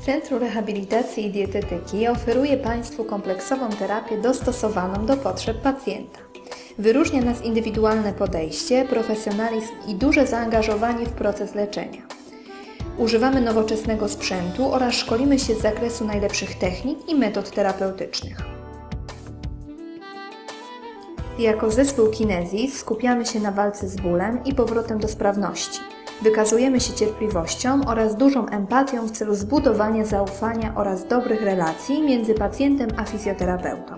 Centrum Rehabilitacji i Dietetyki oferuje Państwu kompleksową terapię dostosowaną do potrzeb pacjenta. Wyróżnia nas indywidualne podejście, profesjonalizm i duże zaangażowanie w proces leczenia. Używamy nowoczesnego sprzętu oraz szkolimy się z zakresu najlepszych technik i metod terapeutycznych. Jako zespół Kinezis skupiamy się na walce z bólem i powrotem do sprawności. Wykazujemy się cierpliwością oraz dużą empatią w celu zbudowania zaufania oraz dobrych relacji między pacjentem a fizjoterapeutą.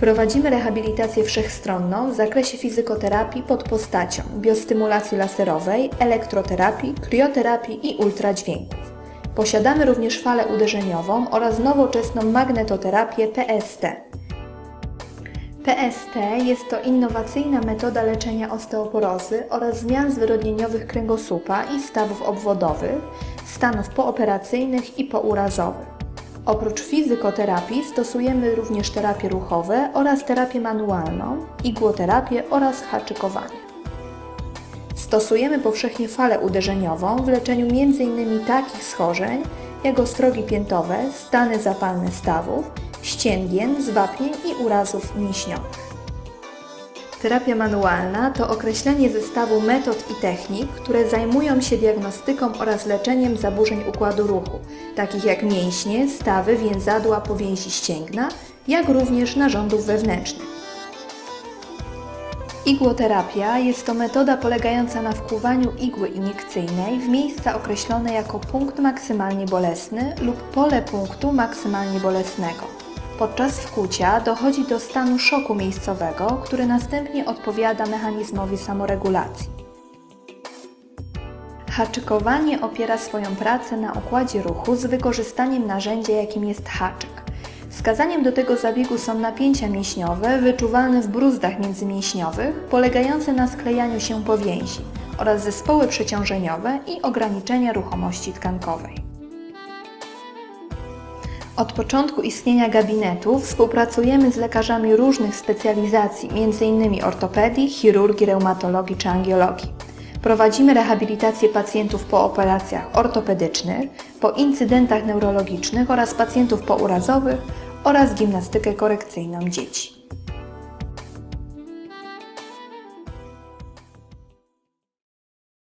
Prowadzimy rehabilitację wszechstronną w zakresie fizykoterapii pod postacią biostymulacji laserowej, elektroterapii, krioterapii i ultradźwięków. Posiadamy również falę uderzeniową oraz nowoczesną magnetoterapię PST. PST jest to innowacyjna metoda leczenia osteoporozy oraz zmian zwyrodnieniowych kręgosłupa i stawów obwodowych, stanów pooperacyjnych i pourazowych. Oprócz fizykoterapii stosujemy również terapie ruchowe oraz terapię manualną, igłoterapię oraz haczykowanie. Stosujemy powszechnie falę uderzeniową w leczeniu m.in. takich schorzeń jak ostrogi piętowe, stany zapalne stawów, ścięgien, zwapnień i urazów mięśniowych. Terapia manualna to określenie zestawu metod i technik, które zajmują się diagnostyką oraz leczeniem zaburzeń układu ruchu, takich jak mięśnie, stawy, więzadła, powięzi ścięgna, jak również narządów wewnętrznych. Igłoterapia jest to metoda polegająca na wkłuwaniu igły iniekcyjnej w miejsca określone jako punkt maksymalnie bolesny lub pole punktu maksymalnie bolesnego. Podczas wkłucia dochodzi do stanu szoku miejscowego, który następnie odpowiada mechanizmowi samoregulacji. Haczykowanie opiera swoją pracę na układzie ruchu z wykorzystaniem narzędzia, jakim jest haczyk. Wskazaniem do tego zabiegu są napięcia mięśniowe wyczuwalne w bruzdach międzymięśniowych, polegające na sklejaniu się powięzi oraz zespoły przeciążeniowe i ograniczenia ruchomości tkankowej. Od początku istnienia gabinetu współpracujemy z lekarzami różnych specjalizacji, m.in. ortopedii, chirurgii, reumatologii czy angiologii. Prowadzimy rehabilitację pacjentów po operacjach ortopedycznych, po incydentach neurologicznych oraz pacjentów pourazowych oraz gimnastykę korekcyjną dzieci.